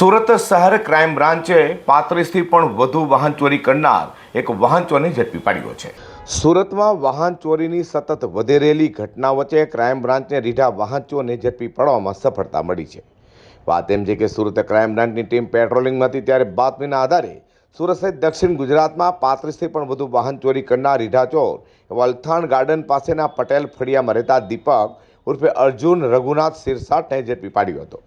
સુરત શહેર ક્રાઇમ બ્રાન્ચે પાંત્રીસથી પણ વધુ વાહન ચોરી કરનાર એક વાહન ચોરને ઝડપી પાડ્યો છે. સુરતમાં વાહન ચોરીની સતત વધી રહેલી ઘટના વચ્ચે ક્રાઇમ બ્રાન્ચને રીઢા વાહન ચોરને ઝડપી પાડવામાં સફળતા મળી છે. વાત એમ છે કે સુરત ક્રાઇમ બ્રાન્ચની ટીમ પેટ્રોલિંગમાં હતી ત્યારે બાતમીના આધારે સુરત સહિત દક્ષિણ ગુજરાતમાં પાંત્રીસથી પણ વધુ વાહન ચોરી કરનાર રીઢા ચોર વલથાણ ગાર્ડન પાસેના પટેલ ફળિયામાં રહેતા દીપક ઉર્ફે અર્જુન રઘુનાથ સિરસાટને ઝડપી પાડ્યો હતો.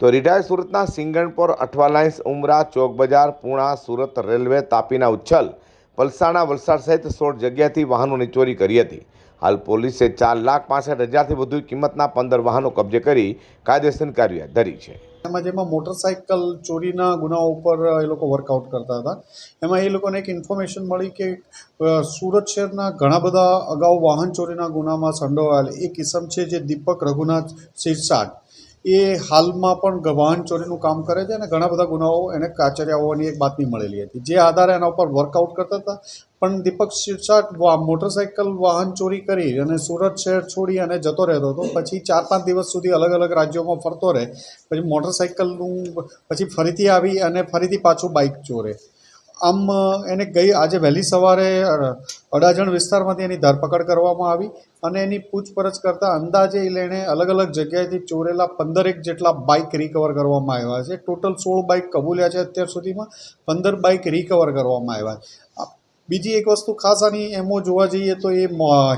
તો રીઢાએ સુરતના સિંગણપોર, અઠવાલાઇન્સ, ઉમરા ચોક બજાર પૂણા, સુરત રેલવે, તાપીના, ઉચ્છલ, પલસાણા, વલસાડ સહિત સોળ જગ્યાથી વાહનોની ચોરી કરી હતી. હાલ પોલીસે ચાર લાખ પાસઠ હજારથી વધુ કિંમતના પંદર વાહનો કબજે કરી કાયદેસર કાર્યવાહી ધરી છે. એમાં જેમાં મોટરસાઇકલ ચોરીના ગુનાઓ ઉપર એ લોકો વર્કઆઉટ કરતા હતા. એમાં એ લોકોને એક ઇન્ફોર્મેશન મળી કે સુરત શહેરના ઘણા બધા અગાઉ વાહન ચોરીના ગુનામાં સંડોવાયેલ એક કિસમ છે જે દીપક રઘુનાથ સિરસાટ એ હાલમાં પણ વાહન ચોરીનું કામ કરે છે અને ઘણા બધા ગુનાઓ એને કાચર્યા હોવાની એક બાતમી મળેલી હતી. જે આધારે એના ઉપર વર્કઆઉટ કરતા હતા. પણ દીપક શિરસાટ મોટરસાઇકલ વાહન ચોરી કરી અને સુરત શહેર છોડી અને જતો રહેતો હતો. પછી ચાર પાંચ દિવસ સુધી અલગ અલગ રાજ્યોમાં ફરતો રહે. પછી મોટરસાઇકલનું પછી ફરીથી આવી અને ફરીથી પાછું બાઇક ચોરે. આમ એને ગઈ, આજે વહેલી સવારે અડાજણ વિસ્તારમાંથી એની ધરપકડ કરવામાં આવી અને એની પૂછપરછ કરતાં અંદાજે એણે અલગ અલગ જગ્યાએથી ચોરેલા પંદરેક જેટલા બાઇક રિકવર કરવામાં આવ્યા છે. ટોટલ સોળ બાઇક કબૂલ્યા છે અત્યાર સુધીમાં. પંદર બાઇક રિકવર કરવામાં આવ્યા બીજી એક વસ્તુ ખાસ આની એમો જોવા જઈએ તો એ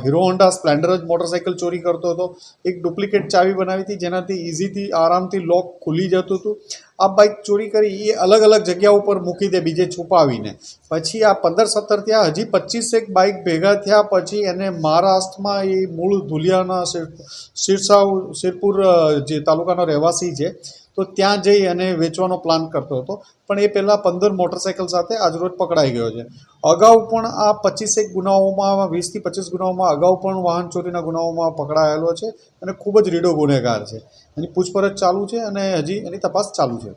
હીરો હોન્ડા સ્પ્લેન્ડર જ મોટરસાઇકલ ચોરી કરતો હતો. એક ડુપ્લિકેટ ચાવી બનાવી હતી, જેનાથી ઇઝીથી આરામથી લોક ખુલી જતું હતું. આ બાઇક ચોરી કરી એ અલગ અલગ જગ્યા ઉપર મૂકી દે, બીજે છુપાવીને. પછી આ પંદર સત્તર થયા, હજી પચીસેક બાઇક ભેગા થયા, પછી એને મહારાષ્ટ્રમાં એ મૂળ ધુલિયાના સિર- શિરપુર જે તાલુકાનો રહેવાસી છે તો ત્યાં જઈ અને વેચવાનો પ્લાન કરતો હતો. પણ એ પહેલાં પંદર મોટરસાઇકલ સાથે આજરોજ પકડાઈ ગયો છે. અગાઉ પણ આ પચીસેક ગુનાઓમાં, વીસથી પચીસ ગુનાઓમાં, અગાઉ પણ વાહન ચોરીના ગુનાઓમાં પકડાયેલો છે અને ખૂબ જ રીડો ગુનેગાર છે. એની પૂછપરછ ચાલુ છે અને હજી એની તપાસ ચાલુ છે.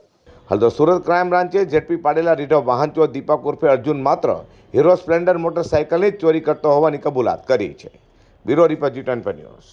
હાલ તો સુરત ક્રાઇમ બ્રાન્ચે ઝડપી પાડેલા રીઢો વાહન ચોર દીપક ઉર્ફે અર્જુન માત્ર હીરો સ્પ્લેન્ડર મોટરસાઇકલની જ ચોરી કરતો હોવાની કબૂલાત કરી છે. Bureau report G twenty news.